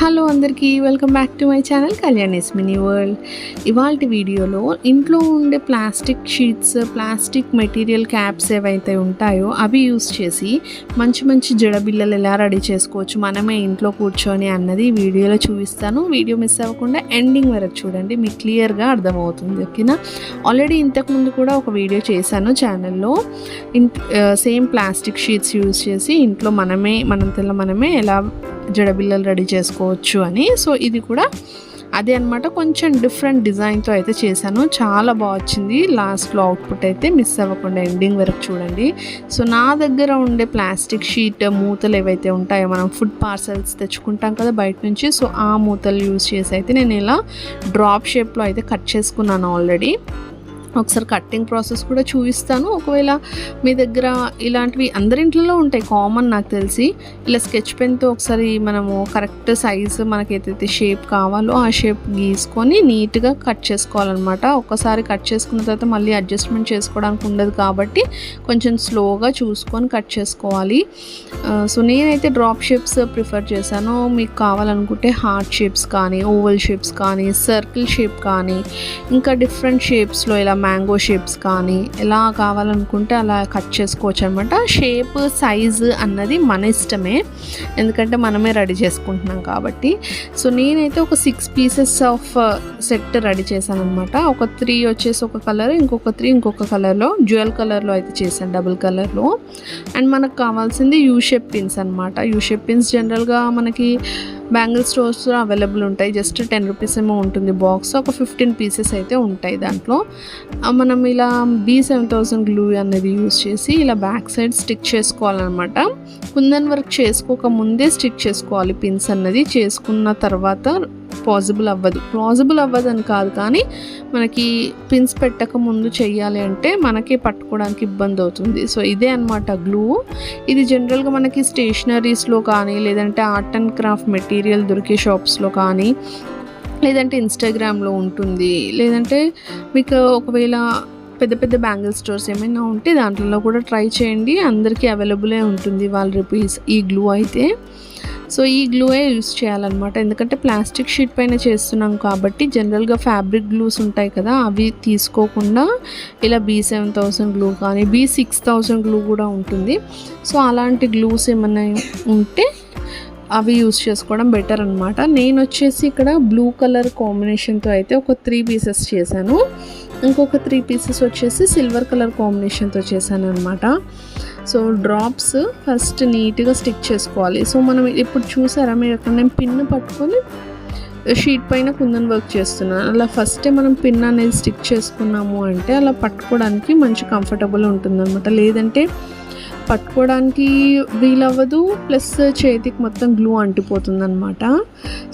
Hello అందరికీ welcome back to my channel Kalyani's mini world. ఇవాళ వీడియోలో ఇంట్లో ఉండే plastic sheets plastic material caps ఏవైతే ఉంటాయో అవి యూస్ చేసి మంచి మంచి జడబిల్లలు ఎలా రెడీ చేసుకోవచ్చు మనమే ఇంట్లో కూర్చొని అన్నది వీడియోలో చూపిస్తాను. వీడియో మిస్ అవ్వకుండా ఎండింగ్ వరకు చూడండి మీకు క్లియర్గా అర్థమవుతుంది ఓకేనా? ఆల్రెడీ ఇంతకుముందు కూడా ఒక వీడియో చేశాను ఛానల్లో. In same plastic sheets use చేసి ఇంట్లో మనమే మనంతలో మనమే ఎలా జడబిల్లలు రెడీ చేసుకోవచ్చు అని. సో ఇది కూడా అదే అనమాట కొంచెం డిఫరెంట్ డిజైన్తో అయితే చేశాను. చాలా బాగా వచ్చింది. లాస్ట్లో అవుట్పుట్ అయితే మిస్ అవ్వకుండా ఎండింగ్ వరకు చూడండి. సో నా దగ్గర ఉండే ప్లాస్టిక్ షీట్ మూతలు ఏవైతే ఉంటాయో మనం ఫుడ్ పార్సల్స్ తెచ్చుకుంటాం కదా బయట నుంచి. సో ఆ మూతలు యూస్ చేసి అయితే నేను ఇలా డ్రాప్ షేప్లో అయితే కట్ చేసుకున్నాను ఆల్రెడీ. ఒకసారి కట్టింగ్ ప్రాసెస్ కూడా చూపిస్తాను. ఒకవేళ మీ దగ్గర ఇలాంటివి అందరి ఇంట్లో ఉంటాయి కామన్ నాకు తెలిసి. ఇలా స్కెచ్ పెన్తో ఒకసారి మనము కరెక్ట్ సైజు మనకి ఏదైతే షేప్ కావాలో ఆ షేప్ గీసుకొని నీట్గా కట్ చేసుకోవాలన్నమాట. ఒకసారి కట్ చేసుకున్న తర్వాత మళ్ళీ అడ్జస్ట్మెంట్ చేసుకోవడానికి ఉండదు కాబట్టి కొంచెం స్లోగా చూసుకొని కట్ చేసుకోవాలి. సో నేనైతే డ్రాప్ షేప్స్ ప్రిఫర్ చేశాను. మీకు కావాలనుకుంటే హార్ట్ షేప్స్ కానీ ఓవల్ షేప్స్ కానీ సర్కిల్ షేప్ కానీ ఇంకా డిఫరెంట్ షేప్స్లో ఇలా మ్యాంగో షేప్స్ కానీ ఎలా కావాలనుకుంటే అలా కట్ చేసుకోవచ్చు అనమాట షేప్ సైజు అన్నది మన ఇష్టమే. ఎందుకంటే మనమే రెడీ చేసుకుంటున్నాం కాబట్టి. సో నేనైతే ఒక six pieces of set ready చేశాను అనమాట ఒక త్రీ వచ్చేసి ఒక కలర్ ఇంకొక త్రీ ఇంకొక కలర్లో జ్యువెల్ కలర్లో అయితే చేశాను డబుల్ కలర్లో అండ్ మనకు కావాల్సింది యూ షేప్ పిన్స్ అనమాట యూ షేప్ పిన్స్ జనరల్గా మనకి బ్యాంగిల్ స్టోర్స్ అవైలబుల్ ఉంటాయి. జస్ట్ టెన్ రూపీస్ ఏమో ఉంటుంది బాక్స్ ఒక ఫిఫ్టీన్ పీసెస్ అయితే ఉంటాయి దాంట్లో. మనం ఇలా బీ సెవెన్ థౌసండ్ గ్లూ అనేది యూస్ చేసి ఇలా బ్యాక్ సైడ్ స్టిక్ చేసుకోవాలన్నమాట. కుందన్ వర్క్ చేసుకోక ముందే స్టిక్ చేసుకోవాలి. పిన్స్ అన్నది చేసుకున్న తర్వాత పాసిబుల్ అవ్వదు. పాసిబుల్ అవ్వదు అని కాదు కానీ మనకి పిన్స్ పెట్టక ముందు చెయ్యాలి అంటే మనకి పట్టుకోవడానికి ఇబ్బంది అవుతుంది. సో ఇదే అనమాట గ్లూ. ఇది జనరల్గా మనకి స్టేషనరీస్లో కానీ లేదంటే ఆర్ట్ అండ్ క్రాఫ్ట్ మెటీరియల్ దొరికే షాప్స్లో కానీ లేదంటే ఇన్స్టాగ్రామ్లో ఉంటుంది. లేదంటే మీకు ఒకవేళ పెద్ద పెద్ద బ్యాంగిల్ స్టోర్స్ ఏమైనా ఉంటే దాంట్లో కూడా ట్రై చేయండి. అందరికీ అవైలబులే ఉంటుంది వాళ్ళ రూపీస్ ఈ గ్లూ అయితే సో ఈ గ్లూయే యూస్ చేయాలన్నమాట. ఎందుకంటే ప్లాస్టిక్ షీట్ పైన చేస్తున్నాం కాబట్టి జనరల్గా ఫ్యాబ్రిక్ గ్లూస్ ఉంటాయి కదా అవి తీసుకోకుండా ఇలా బీ సెవెన్ థౌసండ్ గ్లూ కానీ బీ సిక్స్ థౌసండ్ గ్లూ కూడా ఉంటుంది. సో అలాంటి గ్లూస్ ఏమైనా ఉంటే అవి యూస్ చేసుకోవడం బెటర్ అనమాట నేను వచ్చేసి ఇక్కడ బ్లూ కలర్ కాంబినేషన్తో అయితే ఒక త్రీ పీసెస్ చేశాను. ఇంకొక త్రీ పీసెస్ వచ్చేసి సిల్వర్ కలర్ కాంబినేషన్తో చేశాను అనమాట సో డ్రాప్స్ ఫస్ట్ నీట్గా స్టిక్ చేసుకోవాలి. సో మనం ఇప్పుడు చూసారా మీరు అక్కడ నేను పిన్ను పట్టుకొని షీట్ పైన కుందన్ వర్క్ చేస్తున్నాను. అలా ఫస్టే మనం పిన్ అనేది స్టిక్ చేసుకున్నాము అంటే అలా పట్టుకోవడానికి మంచి కంఫర్టబుల్ ఉంటుందన్నమాట. లేదంటే పట్టుకోవడానికి వీలవ్వదు. ప్లస్ చేతికి మొత్తం గ్లూ అంటిపోతుంది అనమాట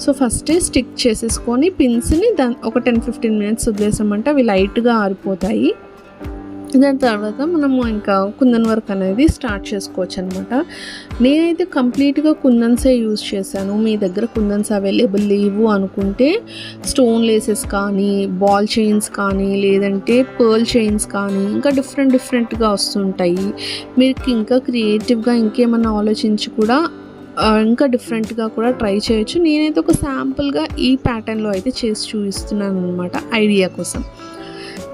సో ఫస్టే స్టిక్ చేసేసుకొని పిన్స్ని దాని ఒక టెన్ ఫిఫ్టీన్ మినిట్స్ వదిలేసామంటే అవి లైట్గా ఆరిపోతాయి. దాని తర్వాత మనము ఇంకా కుందన్ వర్క్ అనేది స్టార్ట్ చేసుకోవచ్చు అనమాట నేనైతే కంప్లీట్గా కుందన్సే యూజ్ చేశాను. మీ దగ్గర కుందన్స్ అవైలబుల్ లేవు అనుకుంటే స్టోన్ లేసెస్ కానీ బాల్ చైన్స్ కానీ లేదంటే పర్ల్ చైన్స్ కానీ ఇంకా డిఫరెంట్ డిఫరెంట్గా వస్తుంటాయి. మీకు ఇంకా క్రియేటివ్గా ఇంకేమన్నా ఆలోచించి కూడా ఇంకా డిఫరెంట్గా కూడా ట్రై చేయొచ్చు. నేనైతే ఒక శాంపుల్గా ఈ ప్యాటర్న్లో అయితే చేసి చూపిస్తున్నాను అనమాట ఐడియా కోసం.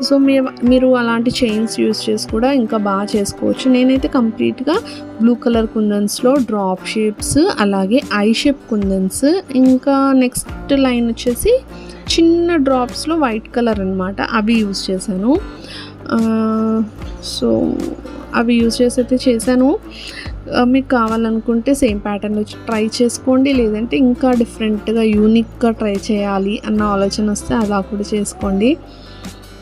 సో మీ మీరు అలాంటి చైన్స్ యూస్ చేసి కూడా ఇంకా బాగా చేసుకోవచ్చు. నేనైతే కంప్లీట్గా బ్లూ కలర్ కుందన్స్లో డ్రాప్ షేప్స్ అలాగే ఐ షేప్ కుందన్స్ ఇంకా నెక్స్ట్ లైన్ వచ్చేసి చిన్న డ్రాప్స్లో వైట్ కలర్ అనమాట అవి యూస్ చేశాను. సో అవి యూస్ చేసి అయితే చేశాను మీకు కావాలనుకుంటే సేమ్ ప్యాటర్న్లో ట్రై చేసుకోండి. లేదంటే ఇంకా డిఫరెంట్గా యూనిక్గా ట్రై చేయాలి అన్న ఆలోచన వస్తే అలా కూడా చేసుకోండి.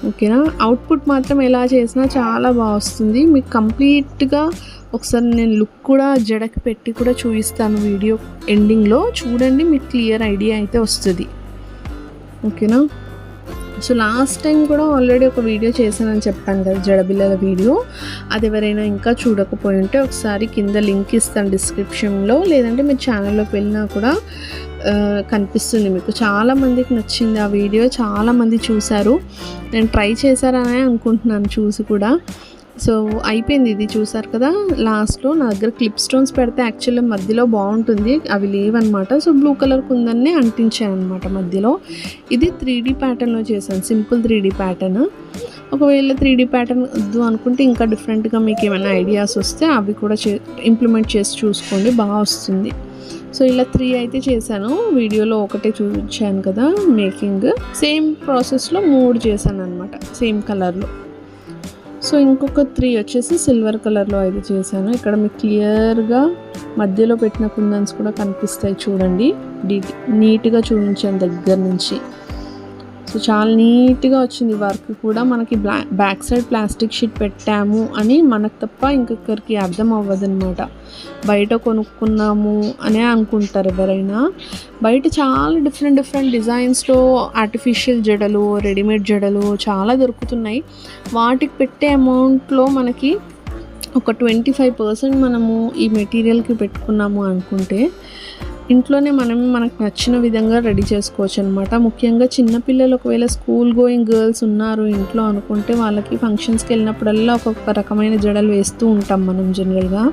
ఓకేనా? అవుట్పుట్ మాత్రం ఎలా చేసినా చాలా బాగా వస్తుంది. మీకు కంప్లీట్గా ఒకసారి నేను లుక్ కూడా జడకి పెట్టి కూడా చూపిస్తాను వీడియో ఎండింగ్లో చూడండి మీకు క్లియర్ ఐడియా అయితే వస్తుంది. ఓకేనా? సో లాస్ట్ టైం కూడా ఆల్రెడీ ఒక వీడియో చేశానని చెప్పాను కదా జడబిల్లల వీడియో అది ఎవరైనా ఇంకా చూడకపోయి ఉంటే ఒకసారి కింద లింక్ ఇస్తాను డిస్క్రిప్షన్లో లేదంటే మీరు ఛానల్లోకి వెళ్ళినా కూడా కనిపిస్తుంది. మీకు చాలామందికి నచ్చింది ఆ వీడియో. చాలామంది చూశారు. నేను ట్రై చేశారనే అనుకుంటున్నాను చూసి కూడా. సో అయిపోయింది ఇది చూసారు కదా. లాస్ట్లో నా దగ్గర క్లిప్ స్టోన్స్ పెడితే యాక్చువల్లీ మధ్యలో బాగుంటుంది. అవి లేవన్నమాట. సో బ్లూ కలర్ కుందన్నే అంటించాను అనమాట మధ్యలో. ఇది త్రీ డీ ప్యాటర్న్లో చేశాను. Simple three D pattern. ఒకవేళ త్రీ డీ ప్యాటర్న్ వద్దు అనుకుంటే ఇంకా డిఫరెంట్గా మీకు ఏమైనా ఐడియాస్ వస్తే అవి కూడా చే ఇంప్లిమెంట్ చేసి చూసుకోండి. బాగా వస్తుంది. సో ఇలా త్రీ అయితే చేశాను. వీడియోలో ఒకటే చూపించాను కదా మేకింగ్. సేమ్ ప్రాసెస్లో మూడు చేశాను అనమాట సేమ్ కలర్లో. సో ఇంకొక త్రీ వచ్చేసి సిల్వర్ కలర్లో అయితే చేశాను. ఇక్కడ మీకు క్లియర్గా మధ్యలో పెట్టిన కుందన్స్ కూడా కనిపిస్తాయి చూడండి. డీ నీట్గా చూపించాను దగ్గర నుంచి. సో చాలా నీట్గా వచ్చింది వర్క్ కూడా. మనకి బ్లా బ్యాక్ సైడ్ ప్లాస్టిక్ షీట్ పెట్టాము అని మనకు తప్ప ఇంకొకరికి అర్థం అవ్వదన్నమాట. బయట కొనుక్కున్నాము అనే అనుకుంటారు ఎవరైనా. బయట చాలా డిఫరెంట్ డిఫరెంట్ డిజైన్స్లో ఆర్టిఫిషియల్ జడలు రెడీమేడ్ జడలు చాలా దొరుకుతున్నాయి. వాటికి పెట్టే అమౌంట్లో మనకి ఒక ట్వంటీ ఫైవ్ పర్సెంట్ మనము ఈ మెటీరియల్కి పెట్టుకున్నాము అనుకుంటే ఇంట్లోనే మనమే మనకు నచ్చిన విధంగా రెడీ చేసుకోవచ్చు అనమాట ముఖ్యంగా చిన్నపిల్లలు ఒకవేళ స్కూల్ గోయింగ్ గర్ల్స్ ఉన్నారు ఇంట్లో అనుకుంటే వాళ్ళకి ఫంక్షన్స్కి వెళ్ళినప్పుడల్లా ఒక్కొక్క రకమైన జడలు వేస్తూ ఉంటాం మనం జనరల్గా.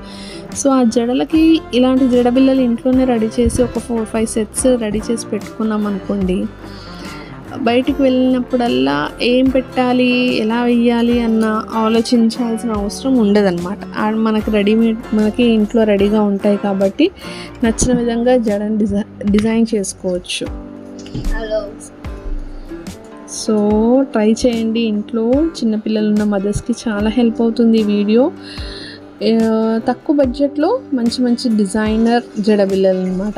సో ఆ జడలకి ఇలాంటి జడబిల్లలు ఇంట్లోనే రెడీ చేసి ఒక ఫోర్ ఫైవ్ సెట్స్ రెడీ చేసి పెట్టుకున్నాం అనుకోండి బయటికి వెళ్ళినప్పుడల్లా ఏం పెట్టాలి ఎలా వెయ్యాలి అన్న ఆలోచించాల్సిన అవసరం ఉండదన్నమాట. మనకి రెడీమేడ్ మనకి ఇంట్లో రెడీగా ఉంటాయి కాబట్టి నచ్చిన విధంగా జడని డిజై డిజైన్ చేసుకోవచ్చు. సో ట్రై చేయండి ఇంట్లో. చిన్నపిల్లలు ఉన్న మదర్స్కి చాలా హెల్ప్ అవుతుంది ఈ వీడియో. తక్కువ బడ్జెట్లో మంచి మంచి డిజైనర్ జడబిల్లలు అనమాట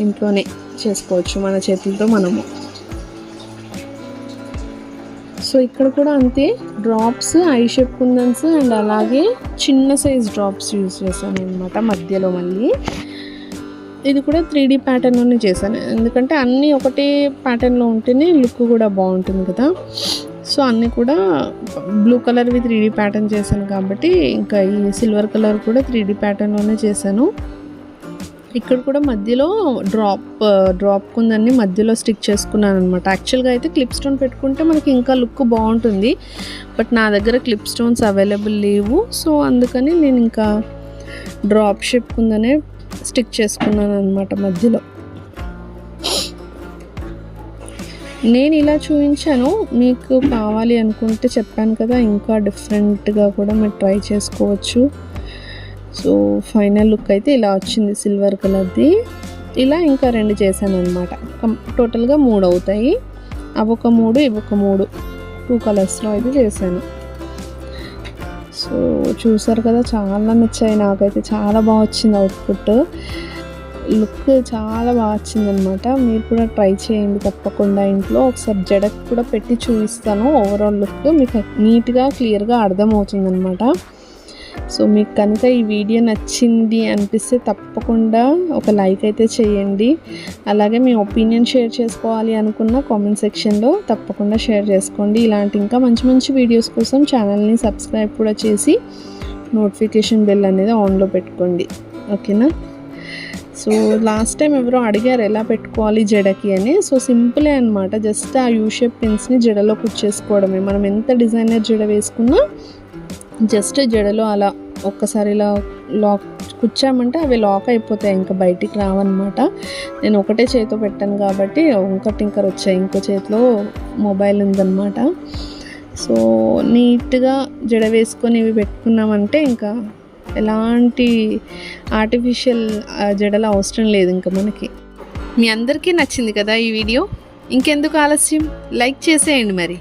ఇంట్లోనే చేసుకోవచ్చు మన చేతులతో మనము. సో ఇక్కడ కూడా అంతే drops eye shape kundans and అలాగే చిన్న సైజ్ డ్రాప్స్ యూజ్ చేశాను అనమాట మధ్యలో మళ్ళీ. ఇది కూడా త్రీ డీ ప్యాటర్న్లోనే చేశాను. ఎందుకంటే అన్నీ ఒకటే ప్యాటర్న్లో ఉంటేనే లుక్ కూడా బాగుంటుంది కదా. సో అన్నీ కూడా బ్లూ కలర్వి త్రీ డీ ప్యాటర్న్ చేశాను కాబట్టి ఇంకా ఈ సిల్వర్ కలర్ కూడా త్రీ డీ ప్యాటర్న్లోనే చేశాను. ఇక్కడ కూడా మధ్యలో డ్రాప్ డ్రాప్ కుందని మధ్యలో స్టిక్ చేసుకున్నాను అనమాట యాక్చువల్గా అయితే క్లిప్ స్టోన్ పెట్టుకుంటే మనకి ఇంకా లుక్ బాగుంటుంది. బట్ నా దగ్గర క్లిప్ స్టోన్స్ అవైలబుల్ లేవు. సో అందుకని నేను ఇంకా డ్రాప్ షేప్ కుందనే స్టిక్ చేసుకున్నాను అనమాట మధ్యలో. నేను ఇలా చూపించాను మీకు కావాలి అనుకుంటే చెప్పాను కదా ఇంకా డిఫరెంట్గా కూడా మీరు ట్రై చేసుకోవచ్చు. సో ఫైనల్ లుక్ అయితే ఇలా వచ్చింది సిల్వర్ కలర్ది. ఇలా ఇంకా రెండు చేశాను అనమాట టోటల్గా మూడు అవుతాయి. అవి ఒక మూడు ఇవొక మూడు. టూ కలర్స్లో అయితే చేశాను. సో చూసారు కదా చాలా నచ్చాయి నాకైతే. చాలా బాగా వచ్చింది అవుట్పుట్. లుక్ చాలా బాగా వచ్చిందనమాట మీరు కూడా ట్రై చేయండి తప్పకుండా ఇంట్లో. ఒకసారి జడకు కూడా పెట్టి చూపిస్తాను. ఓవరాల్ లుక్ మీకు నీట్గా క్లియర్గా అర్థమవుతుందనమాట సో మీకు కనుక ఈ వీడియో నచ్చింది అనిపిస్తే తప్పకుండా ఒక లైక్ అయితే చేయండి. అలాగే మీ ఒపీనియన్ షేర్ చేసుకోవాలి అనుకున్న కామెంట్ సెక్షన్లో తప్పకుండా షేర్ చేసుకోండి. ఇలాంటి ఇంకా మంచి మంచి వీడియోస్ కోసం ఛానల్ని సబ్స్క్రైబ్ కూడా చేసి నోటిఫికేషన్ బెల్ అనేది ఆన్లో పెట్టుకోండి. ఓకేనా? సో లాస్ట్ టైం ఎవరో అడిగారు ఎలా పెట్టుకోవాలి జడకి అని. సో సింపులే అనమాట జస్ట్ ఆ యూ షేప్ పిన్స్ని జడలో కుచ్చేసుకోవడమే మనం ఎంత డిజైనర్ జడ వేసుకున్నా జస్ట్ జడలో అలా ఒక్కసారి ఇలా లాక్ కూర్చామంటే అవి లాక్ అయిపోతాయి ఇంకా బయటికి రావన్నమాట. నేను ఒకటే చేతితో పెట్టాను కాబట్టి ఇంకో టింకర్ వచ్చాయి ఇంకో చేతిలో మొబైల్ ఉందన్నమాట. సో నీట్గా జడ వేసుకొని ఇవి పెట్టుకున్నామంటే ఇంకా ఎలాంటి ఆర్టిఫిషియల్ జడలు అవసరం లేదు ఇంకా మనకి. మీ అందరికీ నచ్చింది కదా ఈ వీడియో? ఇంకెందుకు ఆలస్యం? లైక్ చేసేయండి మరి.